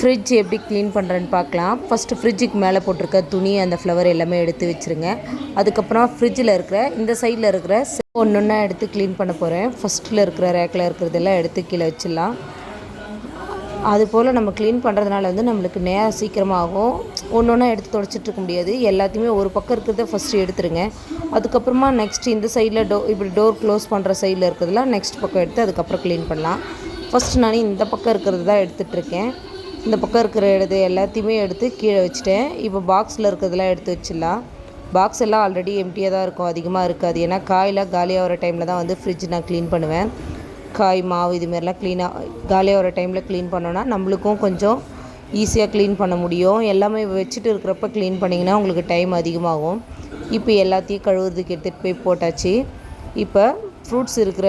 Fridge எப்படி clean பண்ணுறேன்னு பார்க்கலாம். ஃபஸ்ட்டு ஃப்ரிட்ஜுக்கு மேலே போட்டிருக்க துணி அந்த ஃப்ளவர் எல்லாமே எடுத்து வச்சுருங்க. அதுக்கப்புறம் ஃப்ரிட்ஜில் இருக்கிற இந்த சைடில் இருக்கிற ஒன்று ஒன்றா எடுத்து க்ளீன் பண்ண போகிறேன் ஃபஸ்ட்டில் இருக்கிற ரேக்கில் இருக்கிறதெல்லாம் எடுத்து கீழே வச்சிடலாம். அது போல் நம்ம க்ளீன் பண்ணுறதுனால வந்து நம்மளுக்கு நேரம் சீக்கிரமாகும். ஒன்று ஒன்றா எடுத்து தொடச்சிட்டு இருக்க முடியாது. எல்லாத்தையுமே ஒரு பக்கம் இருக்கிறத ஃபஸ்ட்டு எடுத்துருங்க. அதுக்கப்புறமா நெக்ஸ்ட் இந்த சைடில் டோ இப்படி டோர் க்ளோஸ் பண்ணுற சைடில் இருக்கிறதுலாம் நெக்ஸ்ட் பக்கம் எடுத்து அதுக்கப்புறம் க்ளீன் பண்ணலாம். ஃபஸ்ட் நான் இந்த பக்கம் இருக்கிறது தான் எடுத்துகிட்ருக்கேன் இந்த பக்கம் இருக்கிற இது எல்லாத்தையுமே எடுத்து கீழே வச்சுட்டேன். இப்போ பாக்ஸில் இருக்கிறதெல்லாம் எடுத்து வச்சிடலாம். பாக்ஸ் எல்லாம் ஆல்ரெடி எம்டியாக தான் இருக்கும். அதிகமாக இருக்காது. ஏன்னா காயெல்லாம் காலியாகிற டைமில் தான் வந்து ஃப்ரிட்ஜ் நான் க்ளீன் பண்ணுவேன். காய் மாவு இதுமாரிலாம் க்ளீனாக காலியாகிற டைமில் க்ளீன் பண்ணோன்னா நம்மளுக்கும் கொஞ்சம் ஈஸியாக க்ளீன் பண்ண முடியும். எல்லாமே வச்சுட்டு இருக்கிறப்ப க்ளீன் பண்ணிங்கன்னா உங்களுக்கு டைம் அதிகமாகும். இப்போ எல்லாத்தையும் கழுவுறதுக்கு எடுத்துகிட்டு போய் போட்டாச்சு. இப்போ ஃப்ரூட்ஸ் இருக்கிற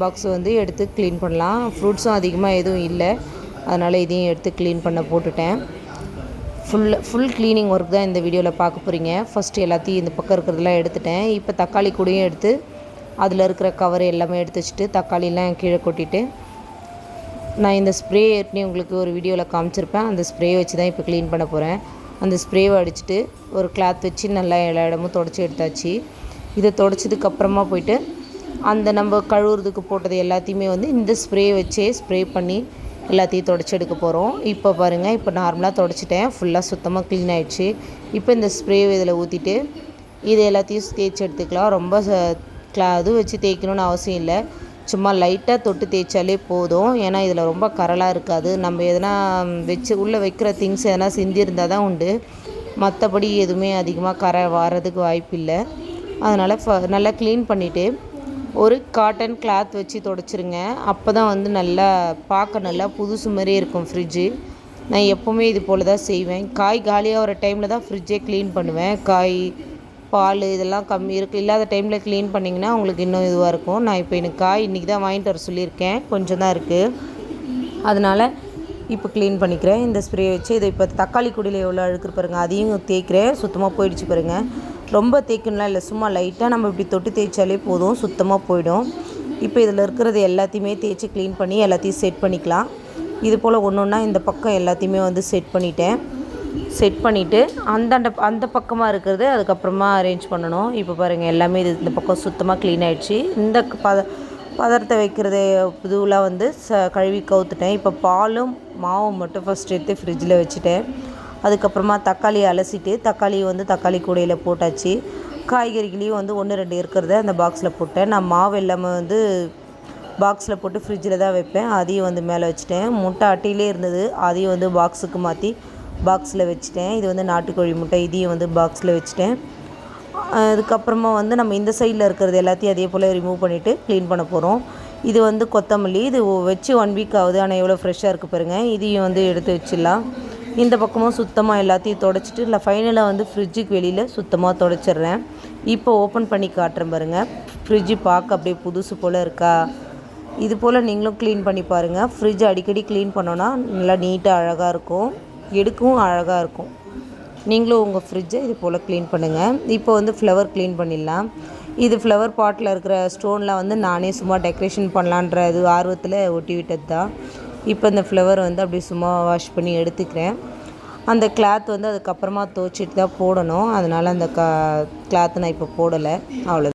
பாக்ஸ் வந்து எடுத்து க்ளீன் பண்ணலாம். ஃப்ரூட்ஸும் அதிகமாக எதுவும் இல்லை. அதனால் இதையும் எடுத்து க்ளீன் பண்ண போட்டுட்டேன். ஃபுல் ஃபுல் க்ளீனிங் ஒர்க் தான் இந்த வீடியோவில் பார்க்க போகிறீங்க ஃபஸ்ட்டு எல்லாத்தையும் இந்த பக்கம் இருக்கிறதெல்லாம் எடுத்துட்டேன். இப்போ தக்காளி கூடையும் எடுத்து அதில் இருக்கிற கவர் எல்லாமே எடுத்து வச்சுட்டு தக்காளிலாம் கீழே கொட்டிட்டு நான் இந்த ஸ்ப்ரே ஏற்கனவே உங்களுக்கு ஒரு வீடியோவில் காமிச்சிருப்பேன். அந்த ஸ்ப்ரே வச்சு தான் இப்போ க்ளீன் பண்ண போகிறேன் அந்த ஸ்ப்ரேவை அடிச்சுட்டு ஒரு கிளாத் வச்சு நல்லா எல்லா இடமும் தொடச்சி எடுத்தாச்சு. இதை தொடச்சதுக்கப்புறமா போயிட்டு அந்த நம்ம கழுவுறதுக்கு போட்டது எல்லாத்தையுமே வந்து இந்த ஸ்ப்ரே வச்சே ஸ்ப்ரே பண்ணி எல்லாத்தையும் தொடச்சி எடுக்க போகிறோம் இப்போ பாருங்கள் இப்போ நார்மலாக தொடச்சிட்டேன். ஃபுல்லாக சுத்தமாக க்ளீன் ஆகிடுச்சு இப்போ இந்த ஸ்ப்ரே இதில் ஊற்றிட்டு இது எல்லாத்தையும் தேய்ச்சி எடுத்துக்கலாம். ரொம்ப க்ளா அது வச்சு தேய்க்கணும்னு அவசியம் இல்லை. சும்மா லைட்டாக தொட்டு தேய்ச்சாலே போதும். ஏன்னா இதில் ரொம்ப கரலாக இருக்காது. நம்ம எதனா வச்சு உள்ளே வைக்கிற திங்ஸ் எதனா சிந்திருந்தால் தான் உண்டு. மற்றபடி எதுவுமே அதிகமாக கரை வாரதுக்கு வாய்ப்பு இல்லை அதனால் ஃப நல்லா க்ளீன் பண்ணிவிட்டு ஒரு காட்டன் கிளாத் வச்சு தொடச்சிருங்க. அப்போ தான் வந்து நல்லா பார்க்க நல்லா புதுசு மாதிரியே இருக்கும் ஃப்ரிட்ஜு நான் எப்போவுமே இது போல் தான் செய்வேன். காய் காலியாக வர டைமில் தான் ஃப்ரிட்ஜே க்ளீன் பண்ணுவேன். காய் பால் இதெல்லாம் கம்மி இருக்குது இல்லாத டைமில் க்ளீன் பண்ணிங்கன்னா உங்களுக்கு இன்னும் இதுவாக இருக்கும். நான் இப்போ எனக்கு காய் இன்றைக்கி தான் வாங்கிட்டு வர சொல்லியிருக்கேன். கொஞ்சம் தான் இருக்குது அதனால் இப்போ க்ளீன் பண்ணிக்கிறேன். இந்த ஸ்ப்ரே வச்சு இதை இப்போ தக்காளி குடியில் எவ்வளோ அழுக்கு பாருங்கள் அதையும் தேய்க்கிறேன். சுத்தமாக போயிடுச்சு பாருங்கள் ரொம்ப தேய்க்கணும்லாம் இல்லை சும்மா லைட்டாக நம்ம இப்படி தொட்டு தேய்ச்சாலே போதும் சுத்தமாக போயிடும். இப்போ இதில் இருக்கிறது எல்லாத்தையுமே தேய்ச்சி க்ளீன் பண்ணி எல்லாத்தையும் செட் பண்ணிக்கலாம். இது போல் ஒன்று ஒன்றா இந்த பக்கம் எல்லாத்தையுமே வந்து செட் பண்ணிட்டேன். செட் பண்ணிவிட்டு அந்தாண்ட அந்த பக்கமாக இருக்கிறது அதுக்கப்புறமா அரேஞ்ச் பண்ணணும். இப்போ பாருங்கள் எல்லாமே இது இந்த பக்கம் சுத்தமாக க்ளீன் ஆகிடுச்சு இந்த பத பதரத்தை வைக்கிறது இதுவெலாம் வந்து ச கழுவி கவுத்துட்டேன். இப்போ பாலும் மாவும் மட்டும் ஃபஸ்ட் எடுத்து ஃப்ரிட்ஜில் வச்சுட்டேன். அதுக்கப்புறமா தக்காளி அலசிட்டு தக்காளி வந்து தக்காளி கூடையில் போட்டாச்சு. காய்கறிகளையும் வந்து ஒன்று ரெண்டு இருக்கிறத அந்த பாக்ஸில் போட்டேன். நான் மாவு எல்லாமே வந்து பாக்ஸில் போட்டு ஃப்ரிட்ஜில் தான் வைப்பேன். அதையும் வந்து மேலே வச்சுட்டேன். முட்டை அட்டையிலே இருந்தது. அதையும் வந்து பாக்ஸுக்கு மாற்றி பாக்ஸில் வச்சுட்டேன். இது வந்து நாட்டுக்கோழி முட்டை இதையும் வந்து பாக்ஸில் வச்சுட்டேன். அதுக்கப்புறமா வந்து நம்ம இந்த சைடில் இருக்கிறது எல்லாத்தையும் அதே போல் ரிமூவ் பண்ணிவிட்டு க்ளீன் பண்ண போகிறோம் இது வந்து கொத்தமல்லி. இது வச்சு ஒன் வீக் ஆகுது. ஆனால் எவ்வளோ ஃப்ரெஷ்ஷாக இருக்குது பாருங்கள் இதையும் வந்து எடுத்து வச்சிடலாம். இந்த பக்கமும் சுத்தமாக எல்லாத்தையும் தொடச்சிட்டு இல்லை ஃபைனலாக வந்து ஃப்ரிட்ஜுக்கு வெளியில் சுத்தமாக தொடச்சிட்றேன். இப்போ ஓப்பன் பண்ணி காட்டுறேன் பாருங்கள் ஃப்ரிட்ஜு பார்க்க அப்படியே புதுசு போல் இருக்கா? இது போல் நீங்களும் க்ளீன் பண்ணி பாருங்கள் ஃப்ரிட்ஜ் அடிக்கடி க்ளீன் பண்ணோன்னா நல்லா நீட்டாக அழகாக இருக்கும். எடுக்கவும் அழகாக இருக்கும். நீங்களும் உங்கள் ஃப்ரிட்ஜை இது போல் க்ளீன் பண்ணுங்கள் இப்போ வந்து ஃப்ளவர் க்ளீன் பண்ணிடலாம். இது ஃப்ளவர் பாட்டில் இருக்கிற ஸ்டோன்லாம் வந்து நானே சும்மா டெக்கரேஷன் பண்ணலான்ற இது ஆர்வத்தில் ஒட்டி விட்டது தான் இப்போ இந்த ஃப்ளவர் வந்து அப்படியே சும்மா வாஷ் பண்ணி எடுத்துக்கிறேன். அந்த கிளாத் வந்து அதுக்கப்புறமா துவச்சிட்டு தான் போடணும். அதனால் அந்த க கிளாத் நான் இப்போ போடலை. அவ்வளோ